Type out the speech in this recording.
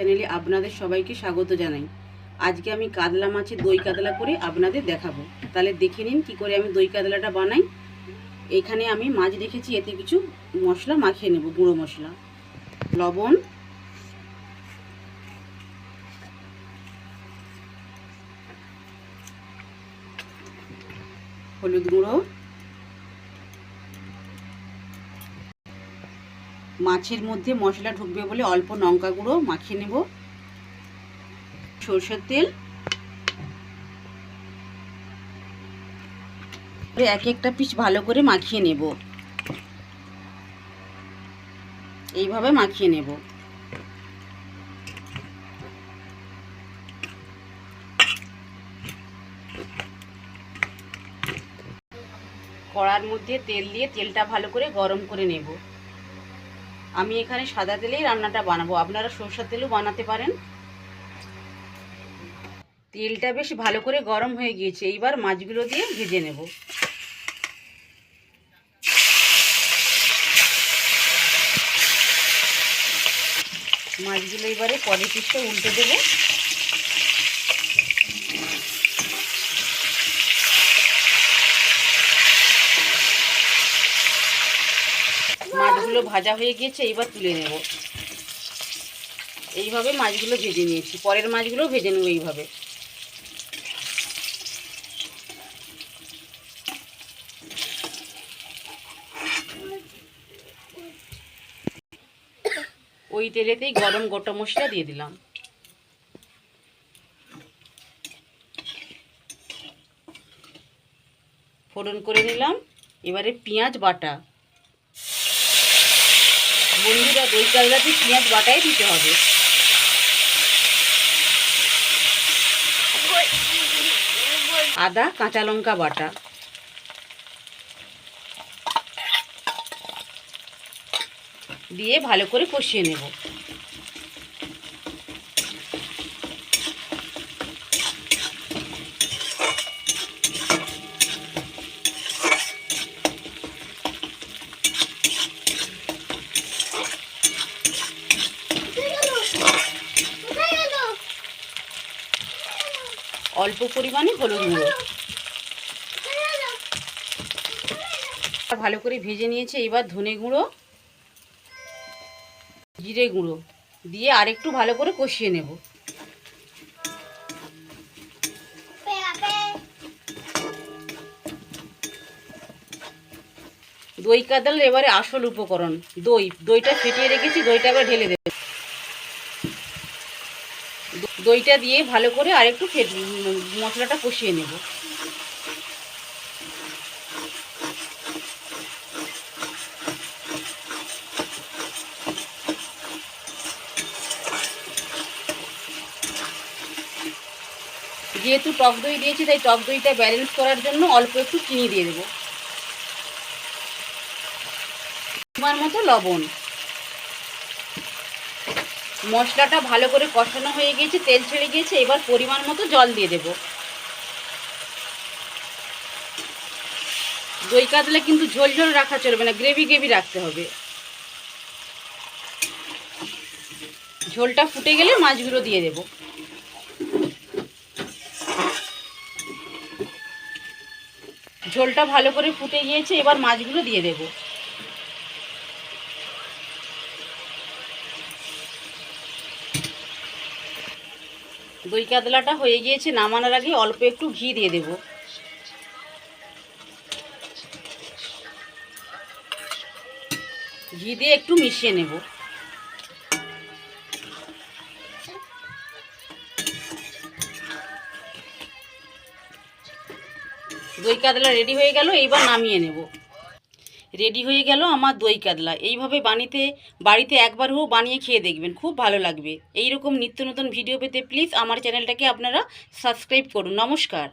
চ্যানেলে আপনাদের সবাইকে স্বাগত জানাই। আজকে আমি কাতলা মাছের দই কাতলা করে আপনাদের দেখাবো। তাহলে দেখে নিন কি করে আমি দই কাতলাটা বানাই। এখানে আমি মাছ রেখেছি, এতে কিছু মশলা মাখিয়ে নেব, গুঁড়ো মশলা। লবণ। হলুদ গুঁড়ো। মাছের মধ্যে মশলা ঢুকবে বলে অল্প লঙ্কা গুঁড়ো মাখিয়ে নেব। সরষের তেল। এক একটা পিস ভালো করে মাখিয়ে নেব। এইভাবে মাখিয়ে নেব। কড়ার মধ্যে তেল দিয়ে তেলটা ভালো করে গরম করে নেব। আমি এখানে সাদা তেলেই রান্নাটা বানাবো। আপনারা সরষের তেলও বানাতে পারেন। তেলটা বেশ ভালো করে গরম হয়ে গিয়েছে। এইবার মাছগুলো দিয়ে ভেজে নেব। মাছগুলো এবারে পরে পিসটা উল্টে দেবো। মাছগুলো ভাজা হয়ে গিয়েছে, এইবার তুলে নেব। এইভাবে মাছগুলো ভেজে নিয়েছি। পরের মাছগুলো ভেজে নেব এইভাবে। ওই তেলেতেই গরম গোটা মশলা দিয়ে দিলাম। ফোড়ন করে নিলাম। এবারে পেঁয়াজ বাটা। বন্ধুরা দই কালরাতে পেঁয়াজ বাটাই দিতে হবে। আদা, কাঁচা লঙ্কা বাটা। দিয়ে ভালো করে কষিয়ে নেব। অল্প পরিমাণে হলুদ গুঁড়ো। ভালো করে ভেজে নিয়েছে, এবার ধনে গুঁড়ো, জিরে গুঁড়ো দিয়ে আরেকটু ভালো করে কষিয়ে নেব। দই কাদালের এবারে আসল উপকরণ। দই, দইটা ফেটিয়ে রেখেছি, দইটা এবার ঢেলে দেব। দইটা দিয়ে ভালো করে আরেকটু ফেট মশলাটা কষিয়ে নেব। যেহেতু টক দই দিয়েছি, তাই টক দইটা ব্যালেন্স করার জন্য অল্প একটু চিনি দিয়ে দেবো। তোমার মতো লবণ। মশলাটা ভালো করে কষানো হয়ে গিয়েছে, তেল ছেড়ে গিয়েছে, এবার পরিমাণ মতো জল দিয়ে দেব। দই কাতলে কিন্তু ঝোল ঝোল রাখা চলবে না, গ্রেভি গ্রেভি রাখতে হবে। ঝোলটা ফুটে গেলে মাছগুলো দিয়ে দেব। ঝোলটা ভালো করে ফুটে গিয়েছে, এবার মাছগুলো দিয়ে দেবো। দই কাতলাটা হয়ে গিয়েছে, নামানোর আগে অল্প একটু ঘি দিয়ে দেব। ঘি দিয়ে একটু মিশিয়ে নেব। দই কাতলা রেডি হয়ে গেল, এইবার নামিয়ে নেব। রেডি হয়ে গেল আমার দই কাতলা। এইভাবে বানিতে, বাড়িতে একবার হোক বানিয়ে খেয়ে দেখবেন, খুব ভালো লাগবে। এই রকম নিত্য নতুন ভিডিও পেতে প্লিজ আমার চ্যানেলটাকে আপনারা সাবস্ক্রাইব করুন। নমস্কার।